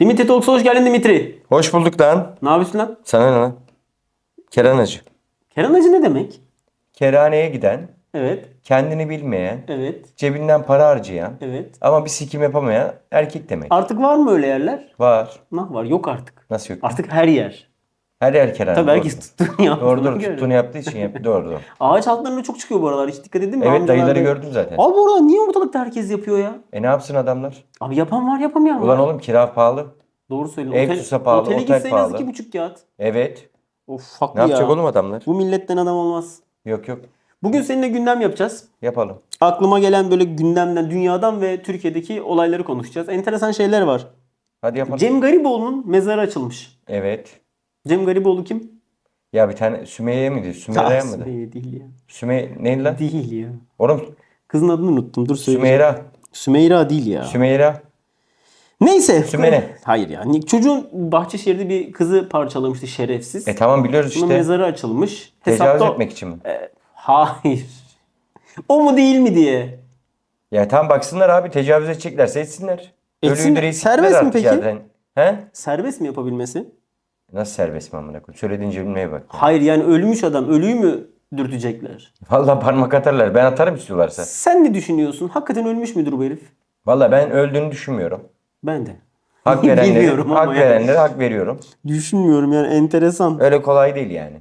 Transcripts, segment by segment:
Dimitri Talks'a hoş geldin Dimitri. Hoş bulduk lan. Ne yapıyorsun lan? Sana ne lan? Keranacı. Kerem Hacı ne demek? Kerhaneye giden, Evet, kendini bilmeyen, evet, cebinden para harcayan evet. ama bir sikim yapamayan erkek demek. Artık var mı öyle yerler? Var. Nah var, yok artık. Nasıl yok? Artık her yer. Her yer kerane. Tabii doğru. herkes tuttuğunu yaptığına Doğru doğru göre. tuttuğunu yaptığı için yap. Doğru doğru. Ağaç altlarına çok çıkıyor bu aralar. Hiç dikkat edin mi? Evet dayıları da- gördüm zaten. Abi bu arada niye ortalıkta herkes yapıyor ya? E ne yapsın adamlar? Abi yapan var yapamayan var. Ulan oğlum kira pahalı. Doğru söylüyorsun. ev tutsa pahalı, Otele otel gitse en az pahalı. iki buçuk kağıt. Evet. Of haklı Ne yapacak ya. oğlum adamlar? Bu milletten adam olmaz. Yok yok. Bugün seninle gündem yapacağız. Yapalım. Aklıma gelen böyle gündemden, dünyadan ve Türkiye'deki olayları konuşacağız. Enteresan şeyler var. Hadi yapalım. Cem Gariboğlu'nun mezarı açılmış. Evet. Cem Gariboğlu kim? Ya bir tane Sümeyye miydi? Sümeyra mıydı? Sümeyye değil ya. Neydi lan? Değil ya. Oğlum Kızın adını unuttum. Dur söyleyeyim. Sümeyra. Sümeyra değil ya. Sümeyra. Neyse. Sümene. Hayır ya. Çocuğun Bahçeşehir'de bir kızı parçalamıştı şerefsiz. E tamam biliyoruz Bunun işte. mezarı açılmış. Tecavüz Hesapta... etmek için mi? Hayır. O mu değil mi diye. Ya tam baksınlar abi tecavüz edeceklerse etsinler. Etsin. Ölüyü Serbest mi peki? zaten. He? Serbest mi yapabilmesi? Nasıl serbest mi amına koyayım? Söylediğin cümleye bak. Hayır yani ölmüş adam. Ölüyü mü dürtecekler? Vallahi parmak atarlar. Ben atarım istiyorlarsa. Sen ne düşünüyorsun? Hakikaten ölmüş müdür bu herif? Vallahi ben öldüğünü düşünmüyorum. Ben de. Hak verenlere, Bilmiyorum ama hak yani. verenlere hak veriyorum. Düşünmüyorum yani enteresan. Öyle kolay değil yani.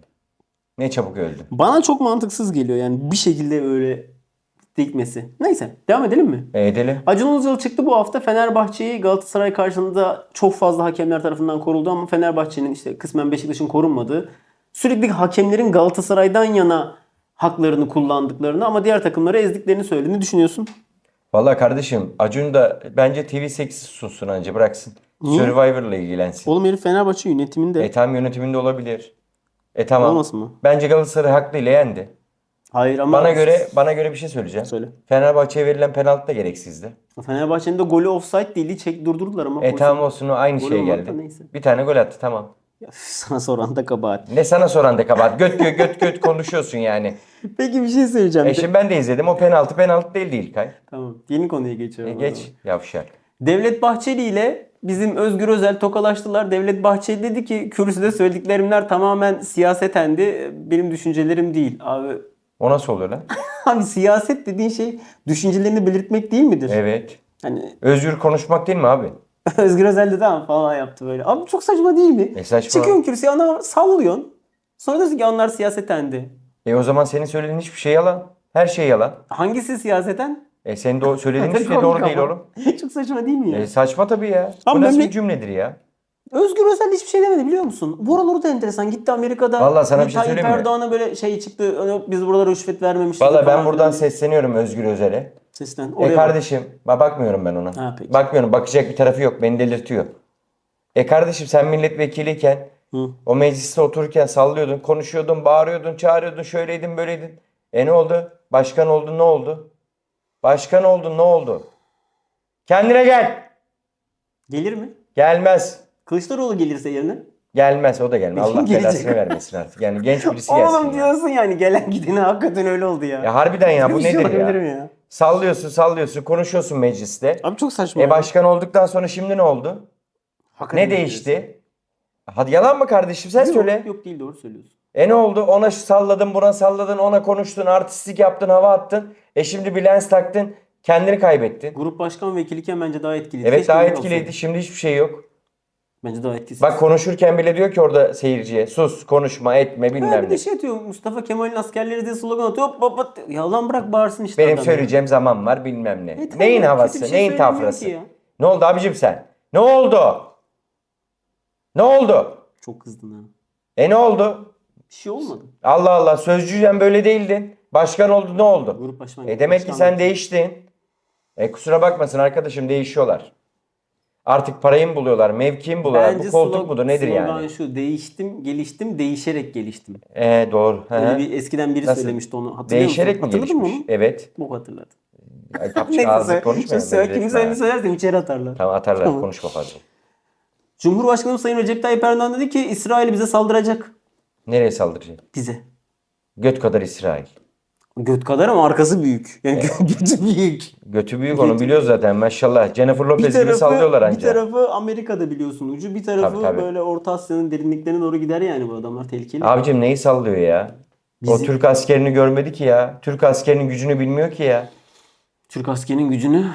Ne çabuk öldü. Bana çok mantıksız geliyor yani bir şekilde öyle dikmesi. Neyse devam edelim mi? E edelim. Acun Ilıcalı çıktı bu hafta Fenerbahçe'yi Galatasaray karşısında çok fazla hakemler tarafından koruldu ama Fenerbahçe'nin işte kısmen Beşiktaş'ın korunmadığı sürekli hakemlerin Galatasaray'dan yana haklarını kullandıklarını ama diğer takımları ezdiklerini söylediğini düşünüyorsun. Vallahi kardeşim Acun da bence TV8 sussun anca bıraksın. Survivor'la ilgilensin. Oğlum herif Fenerbahçe yönetiminde. E tam yönetiminde olabilir. E tamam. Olmasın mı? Bence Galatasaray hakkıyla yendi. Hayır ama Bana göre bana göre bir şey söyleyeceğim. Söyle. Fenerbahçe'ye verilen penaltı da gereksizdi. Fenerbahçe'nin de golü offside değildi. Çek durdurdular ama. E tamam olsun o aynı Gol şeye olmadı geldi. neyse. Bir tane gol attı tamam. Ya, sana soran da kabahat. Ne sana soran de kabahat. Göt göt göt göt konuşuyorsun yani. Peki bir şey söyleyeceğim. E şimdi ben de izledim. O penaltı penaltı değil değil Kay. Tamam. Yeni konuya E geçiyorum. o geç yavşak. Devlet Bahçeli ile bizim Özgür Özel tokalaştılar. Devlet Bahçeli dedi ki kürsüde söylediklerimler tamamen siyasetendi. Benim düşüncelerim değil. Abi O nasıl oluyor lan? abi siyaset dediğin şey düşüncelerini belirtmek değil midir? Evet. Hani Özgür konuşmak değil mi abi? Özgür Özel de tamam falan yaptı böyle. Abi çok saçma değil mi? E saçma. Çıkıyorsun kürsüye ana sallıyorsun. Sonra diyorsun ki onlar siyasetendi. E o zaman senin söylediğin hiçbir şey yalan. Her şey yalan. Hangisi siyaseten? E senin de söylediğin hiçbir şey doğru değil oğlum. Çok saçma değil mi ya? E saçma tabii ya. Ama Bu nasıl bir cümledir ya? Özgür Özel hiçbir şey demedi biliyor musun? Bu aralar o da enteresan. Gitti Amerika'da. Vallahi sana bir şey Tayyip söyleyeyim mi? Erdoğan'a böyle şey çıktı. Hani biz buralara rüşvet vermemişiz. Valla ben buradan sesleniyorum Özgür Özel'e. Seslen. E Oraya bak. kardeşim ba- bakmıyorum ben ona. Ha, peki. Bakmıyorum bakacak bir tarafı yok beni delirtiyor. E kardeşim sen milletvekiliyken Hı. o mecliste otururken sallıyordun, konuşuyordun, bağırıyordun, çağırıyordun, şöyleydin, böyleydin. E ne oldu? Başkan oldun ne oldu? Başkan oldun ne oldu? Kendine gel. Gelir mi? Gelmez. Kılıçdaroğlu gelirse yerine. Gelmez o da gelmez. Allah belasını vermesin artık. Yani genç birisi gelsin. Oğlum ya. diyorsun yani gelen gidene hakikaten öyle oldu ya. Ya harbiden ya bu şey nedir ya? ya? Sallıyorsun, sallıyorsun, konuşuyorsun mecliste. Abi çok saçma. E başkan olduktan sonra şimdi ne oldu? Hakikaten Ne değişti? Hadi yalan mı kardeşim sen diyorsun. söyle. Yok, yok değil doğru söylüyorsun. E ne oldu? Ona salladın, buna salladın, ona konuştun, artistlik yaptın, hava attın. E şimdi bir lens taktın, kendini kaybettin. Grup başkan vekiliyken bence daha etkiliydi. Evet Keşke daha etkiliydi. olsaydı. Şimdi hiçbir şey yok. Bence daha etkisiz. Bak konuşurken bile diyor ki orada seyirciye sus, konuşma, etme Ha, bilmem bir ne. de şey atıyor Mustafa Kemal'in askerleri diye slogan atıyor. Hop hop hop. Ya lan bırak bağırsın işte Benim adam ya. söyleyeceğim zaman var bilmem ne. E tamam, Neyin kötü havası, şey neyin söylemiyor tafrası? ya. Ne oldu abicim sen? Ne oldu? Ne oldu? Çok kızdın ha. E ne oldu? Bir şey olmadı. Allah Allah sözcüyken böyle değildin. Başkan oldu ne oldu? Grup başkan. E demek ki sen değiştin. E kusura bakmasın arkadaşım değişiyorlar. Artık parayı mı buluyorlar, mevkiyi mi buluyorlar? Bence Bu koltuk slog- mudur nedir slogan yani? şu değiştim, geliştim, değişerek geliştim. E doğru. Öyle bir eskiden biri Nasıl? söylemişti onu. Hatırlıyor Değişerek mi musun? Hatırladın mı gelişmiş? onu? Evet. Bu hatırladı. Ay, kapçık ağzı söyle. konuşma. Şu söyle, kimi söyle söylersem içeri atarlar. Tamam atarlar Tamam. konuşma fazla. Cumhurbaşkanı Sayın Recep Tayyip Erdoğan dedi ki İsrail bize saldıracak. Nereye saldıracak? Bize. Göt kadar İsrail. Göt kadar ama arkası büyük. Yani götü büyük. Götü büyük onu biliyoruz zaten maşallah. Jennifer Bir Lopez gibi sallıyorlar bir anca. tarafı Amerika'da biliyorsun ucu. Bir tarafı Tabii, tabii. böyle Orta Asya'nın derinliklerine doğru gider yani bu adamlar tehlikeli. Abicim neyi sallıyor ya? O Bizi- Türk askerini görmedi ki ya. Türk askerinin gücünü bilmiyor ki ya. Türk askerinin gücünü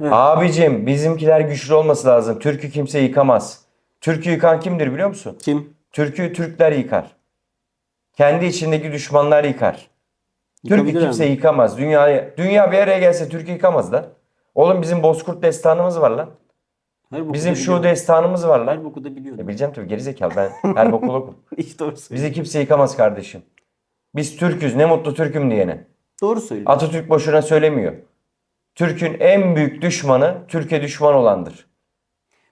Evet. Abicim bizimkiler güçlü olması lazım. Türk'ü kimse yıkamaz. Türk'ü yıkan kimdir biliyor musun? kim? Türk'ü Türkler yıkar. Kendi içindeki düşmanlar yıkar. Türk'ü Yıkabilir kimse yıkamaz. Dünyaya, dünya bir araya gelse Türk'ü yıkamaz da. Oğlum bizim Bozkurt destanımız var lan. Her boku Bizim da şu biliyorum. destanımız var lan. Her boku da biliyorum. E bileceğim tabii gerizekalı ben her boku okum. İşte doğru söylüyorsun. Bizi kimse yıkamaz kardeşim. Biz Türk'üz ne mutlu Türk'üm diyene. Doğru söylüyorsun. Atatürk boşuna söylemiyor. Türk'ün en büyük düşmanı Türkiye düşman olandır.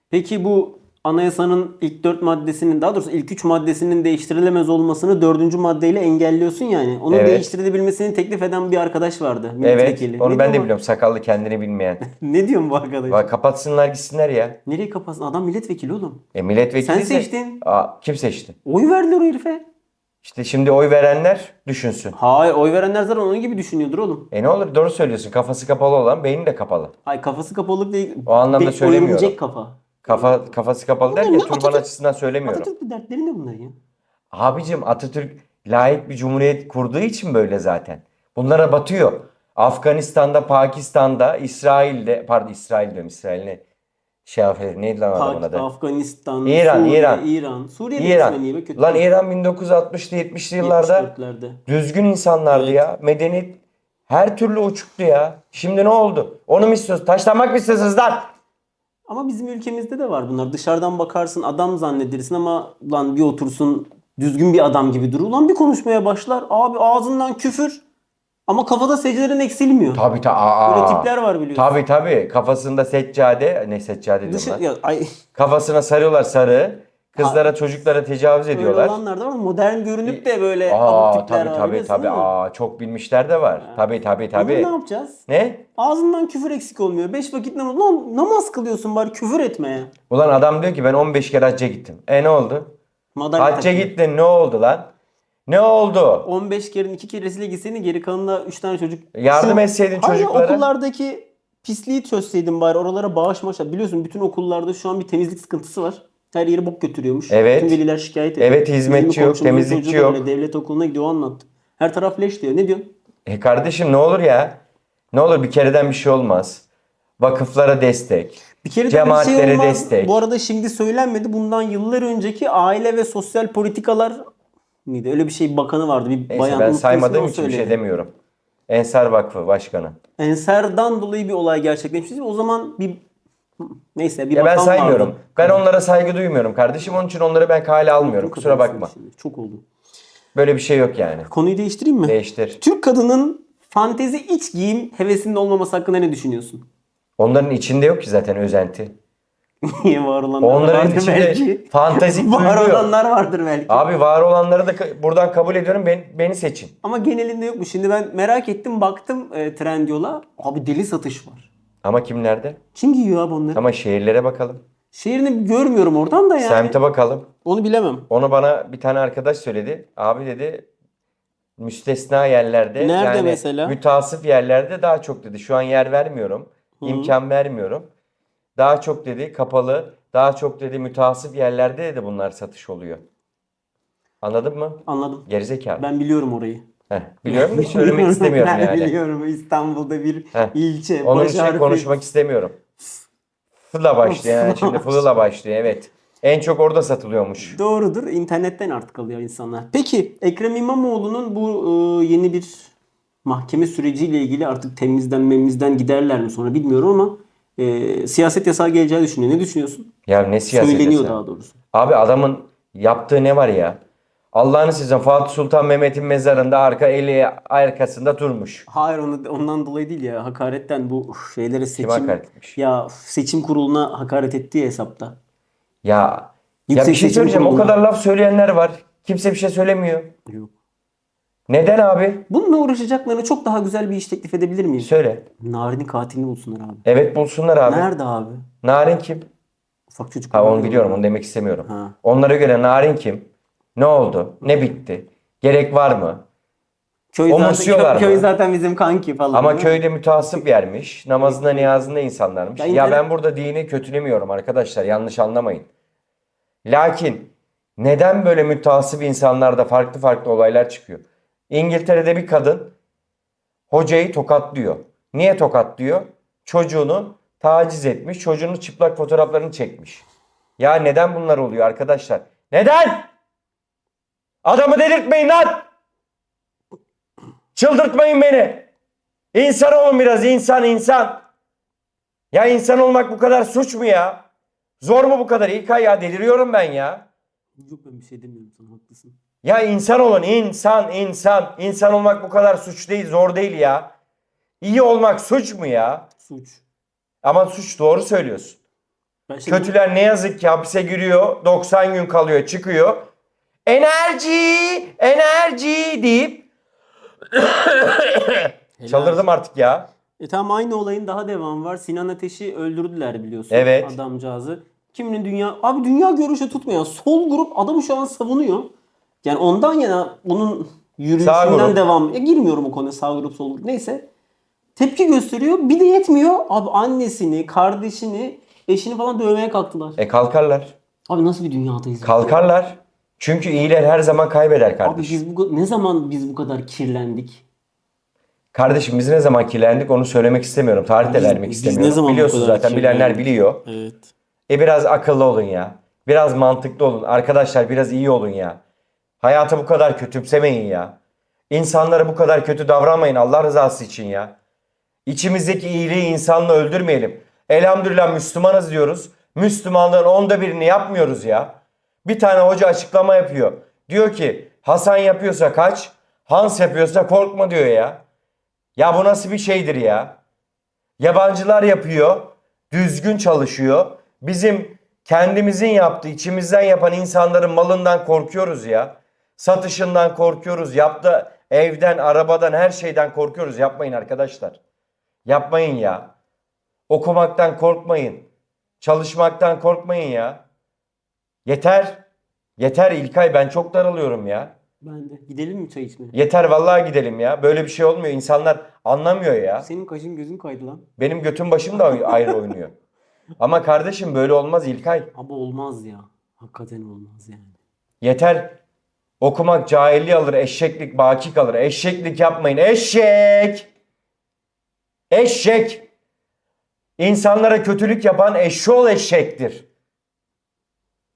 Peki bu anayasanın ilk dört maddesinin daha doğrusu ilk üç maddesinin değiştirilemez olmasını dördüncü maddeyle engelliyorsun yani. Onun Evet. değiştirilebilmesini teklif eden bir arkadaş vardı. Evet Milletvekili. onu Ne ben de diyor biliyorum sakallı kendini bilmeyen. ne diyorsun bu arkadaş? Bak kapatsınlar gitsinler ya. Nereye kapatsın? Adam milletvekili oğlum. E milletvekili Sen de- seçtin. Aa, kim seçti? Oy verdiler o herife. İşte şimdi oy verenler düşünsün. Hayır oy verenler zaten onun gibi düşünüyordur oğlum. E ne olur doğru söylüyorsun. Kafası kapalı olan beyni de kapalı. Ay kafası kapalılık değil. O anlamda Be- söylemiyorum. Oyuncak kafa. Kafa kafası kapalı derken ne türban Atatürk- açısından söylemiyorum. Atatürk dertleri ne bunlar ya? Abicim Atatürk layık bir cumhuriyet kurduğu için böyle zaten. Bunlara batıyor. Afganistan'da, Pakistan'da, İsrail'de, pardon İsrail diyorum İsrail'e şey affedersin neydi lan adamın Pak- adı? Afganistan, İran, Suriye, İran. İran. Suriye'de İran. İran. Niye be kötü? Lan İran 1960'lı 70'li yıllarda 74'lerde. düzgün insanlardı ya. Medeniyet her türlü uçuktu ya. Şimdi ne oldu? Onu mu istiyorsunuz? Taşlanmak mı istiyorsunuz lan? Ama bizim ülkemizde de var bunlar. Dışarıdan bakarsın adam zannedersin ama lan bir otursun düzgün bir adam gibi durur. Lan bir konuşmaya başlar. Abi ağzından küfür. Ama kafada secdelerin eksilmiyor. Tabii tabii. Aa, Böyle tipler var biliyorsun. Tabii tabii. Kafasında seccade, ne seccade Dışı, lan. ya, ay, Kafasına sarıyorlar sarı. Kızlara, çocuklara tecavüz öyle ediyorlar. olanlar da var. Modern görünüp de böyle Aa abuk tipler tabii var. tabii biliyorsun tabii. değil mi? Aa çok bilmişler de var. Tabii tabii Bunu tabii. ne yapacağız? Ne? Ağzından küfür eksik olmuyor. Beş vakit namaz. Lan namaz kılıyorsun bari küfür etme ya. Ulan adam diyor ki ben 15 kere hacca gittim. E ne oldu? Madalya Hacca takıyor. gittin ne oldu lan? Ne oldu? 15 kerenin 2 keresiyle gitseydin geri kalanına 3 tane çocuk. Yardım etseydin Hayır, çocuklara. okullardaki pisliği çözseydin bari oralara bağış maş. Biliyorsun bütün okullarda şu an bir temizlik sıkıntısı var. Her yeri bok götürüyormuş. Evet. Bütün veliler şikayet ediyor. Evet, hizmetçi yok, temizlikçi yok. öyle devlet okuluna gidiyor o anlattı. Her taraf leş diyor. Ne diyorsun? E kardeşim ne olur ya? Ne olur bir kereden bir şey olmaz. Vakıflara destek. Bir kere de bir Cemaatlere şey olmaz. destek. Bu arada şimdi söylenmedi. Bundan yıllar önceki aile ve sosyal politikalar mıydı? Öyle bir şey bakanı vardı. Bir Neyse bayan ben saymadığım için bir şey demiyorum. Ensar Vakfı Başkanı. Ensardan dolayı bir olay gerçekleşmiş. O zaman bir neyse bir Ya ben saymıyorum. vardı. Ben onlara saygı duymuyorum kardeşim. Onun için onları ben kale almıyorum. Kusura bakma. şimdi, Çok oldu. Böyle bir şey yok yani. Konuyu değiştireyim mi? Değiştir. Türk kadının fantezi iç giyim hevesinin olmaması hakkında ne düşünüyorsun? Onların içinde yok ki zaten özenti. Niye var olanlar Onların vardır içinde belki. fantezik var olanlar vardır belki. Abi var olanları da buradan kabul ediyorum. Ben, beni seçin. Ama genelinde yok mu? Şimdi ben merak ettim baktım e, Trendyol'a. Abi deli satış var. Ama kimlerde? Kim giyiyor abi onları? Ama şehirlere bakalım. Şehrini görmüyorum oradan da yani. Semte bakalım. Onu bilemem. Onu bana bir tane arkadaş söyledi. Abi dedi müstesna yerlerde Nerede yani mesela? mütasif yerlerde daha çok dedi. Şu an yer vermiyorum. imkan vermiyorum. Daha çok dedi kapalı, daha çok dedi mütasif yerlerde dedi bunlar satış oluyor. Anladın mı? Anladım. Gerizekalı. Ben biliyorum orayı. Heh, biliyorum da söylemek istemiyorum ben yani. biliyorum İstanbul'da bir Heh. ilçe. Onun için harfi- konuşmak istemiyorum. Fıla başlıyor yani şimdi fıla başlıyor evet. En çok orada satılıyormuş. Doğrudur. İnternetten artık alıyor insanlar. Peki Ekrem İmamoğlu'nun bu e, yeni bir mahkeme süreciyle ilgili artık temizden memizden giderler mi sonra bilmiyorum ama e, siyaset yasağı geleceği düşünüyor. Ne düşünüyorsun? Ya ne siyaset Söyleniyor yasağı? daha doğrusu. Abi adamın yaptığı ne var ya? Allah'ını sizden Fatih Sultan Mehmet'in mezarında arka eli arkasında durmuş. Hayır onu, ondan dolayı değil ya. Hakaretten bu uf, şeylere seçim hakaret etmiş? ya uf, seçim kuruluna hakaret ettiği hesapta. Ya ya Yüksek bir şey Seçim söyleyeceğim. O Kurulu'na. kadar laf söyleyenler var. Kimse bir şey söylemiyor. Yok. Neden abi? Bununla uğraşacaklarına çok daha güzel bir iş teklif edebilir miyim? Söyle. Narin'in katilini bulsunlar abi. Evet bulsunlar abi. Nerede abi? Narin kim? Ufak çocuk. Ha onu ya. biliyorum. Onu demek istemiyorum. Ha. Onlara göre Narin kim? Ne oldu? Ne bitti? Gerek var mı? Köy zaten, Omursuyorlar köy, köy mı? zaten bizim kanki falan. Ama değil mi? köyde mütehassıp yermiş. Namazında niyazında insanlarmış. Ya Ya internet- ben burada dini kötülemiyorum arkadaşlar. Yanlış anlamayın. Lakin neden böyle mütehassıp insanlarda farklı farklı olaylar çıkıyor? İngiltere'de bir kadın hocayı tokatlıyor. Niye tokatlıyor? Çocuğunu taciz etmiş. Çocuğunun çıplak fotoğraflarını çekmiş. Ya neden bunlar oluyor arkadaşlar? Neden? Adamı delirtmeyin lan! Çıldırtmayın beni. İnsan olun biraz insan insan. Ya insan olmak bu kadar suç mu ya? Zor mu bu kadar? İlkay ya deliriyorum ben ya. Yok ben bir şey demiyorum sana haklısın. Ya insan olun insan insan. İnsan olmak bu kadar suç değil zor değil ya. İyi olmak suç mu ya? Suç. Ama suç doğru söylüyorsun. Ben şimdi- Kötüler ne yazık ki hapse giriyor. 90 gün kalıyor çıkıyor. Enerji enerji deyip. Çaldırdım artık ya. E tamam aynı olayın daha devamı var. Sinan Ateş'i öldürdüler biliyorsun. Evet. Adamcağızı. Kiminin dünya... Abi dünya görüşü tutmuyor. Sol grup adamı şu an savunuyor. Yani ondan yana onun yürüyüşünden grup. devam... Ya girmiyorum o konuya sağ grup sol grup. Neyse. Tepki gösteriyor. Bir de yetmiyor. Abi annesini, kardeşini, eşini falan dövmeye kalktılar. E kalkarlar. Abi nasıl bir dünyadayız? ya? Kalkarlar. Çünkü iyiler her zaman kaybeder Abi kardeşim. biz bu, ne zaman biz bu kadar kirlendik? Kardeşim biz ne zaman kirlendik onu söylemek istemiyorum. Tarih de Biz- vermek biz istemiyorum. ne zaman bu Biliyorsunuz kadar zaten bilenler kirlendik? biliyor. Evet. E biraz akıllı olun ya. Biraz mantıklı olun. Arkadaşlar biraz iyi olun ya. Hayatı bu kadar kötümsemeyin ya. İnsanlara bu kadar kötü davranmayın Allah rızası için ya. İçimizdeki iyiliği insanla öldürmeyelim. Elhamdülillah Müslümanız diyoruz. Müslümanlığın onda birini yapmıyoruz ya. Bir tane hoca açıklama yapıyor. Diyor ki Hasan yapıyorsa kaç, Hans yapıyorsa korkma diyor ya. Ya bu nasıl bir şeydir ya? Yabancılar yapıyor, düzgün çalışıyor. Bizim kendimizin yaptığı, içimizden yapan insanların malından korkuyoruz ya. Satışından korkuyoruz. Yaptı evden, arabadan, her şeyden korkuyoruz. Yapmayın arkadaşlar. Yapmayın ya. Okumaktan korkmayın. Çalışmaktan korkmayın ya. Yeter. Yeter İlkay ben çok daralıyorum ya. Ben de. Gidelim mi çay içmeye? Yeter vallahi gidelim ya. Böyle bir şey olmuyor. İnsanlar anlamıyor ya. Senin kaşın gözün kaydı lan. Benim götüm başım da ayrı oynuyor. Ama kardeşim böyle olmaz İlkay. Abi olmaz ya. Hakikaten olmaz yani. Yeter. Okumak cahilliği alır, eşeklik baki kalır. Eşeklik yapmayın. Eşek! Eşek! İnsanlara kötülük yapan eşşoğlu eşektir.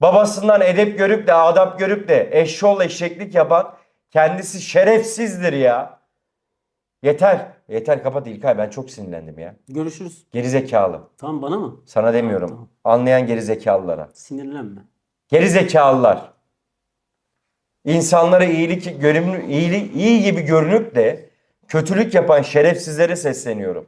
Babasından edep görüp de adap görüp de eşşoğlu eşeklik yapan kendisi şerefsizdir ya. Yeter. Yeter kapat İlkay ben çok sinirlendim ya. Görüşürüz. Gerizekalı. Tamam bana mı? Sana demiyorum. Tamam. Anlayan gerizekalılara. Sinirlenme. Gerizekalılar. İnsanlara iyilik görünü, iyili, iyi gibi görünüp de kötülük yapan şerefsizlere sesleniyorum.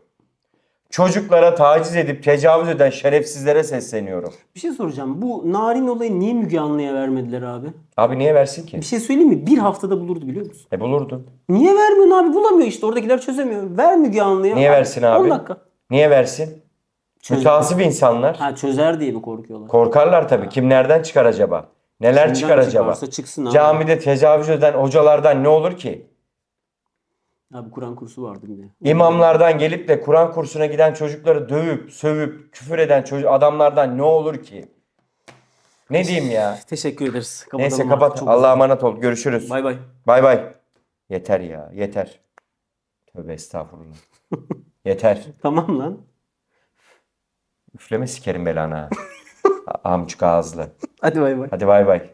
Çocuklara taciz edip tecavüz eden şerefsizlere sesleniyorum. Bir şey soracağım. Bu narin olayı niye Müge Anlı'ya vermediler abi? Abi niye versin ki? Bir şey söyleyeyim mi? Bir haftada bulurdu biliyor musun? E bulurdun. Niye vermiyorsun abi? Bulamıyor işte. Oradakiler çözemiyor. Ver Müge Anlı'ya. Niye versin abi? 10 dakika. Niye versin? Çözer. Mütehassıp insanlar. Ha çözer diye mi korkuyorlar? Korkarlar tabii. Kim nereden çıkar acaba? Neler Kimden çıkar acaba? çıksın abi. Camide tecavüz eden hocalardan ne olur ki? Abi Kur'an kursu vardı bir de. İmamlardan gelip de Kur'an kursuna giden çocukları dövüp, sövüp, küfür eden çocuk adamlardan ne olur ki? Ne diyeyim ya? Teşekkür ederiz. Kapatalım Neyse kapat. Çok Allah'a emanet ol. Görüşürüz. Bay bay. Bay bay. Yeter ya. Yeter. Tövbe estağfurullah. yeter. Tamam lan. Üfleme sikerim belanı ha. Amcuk ağızlı. Hadi bay bay. Hadi bay bay.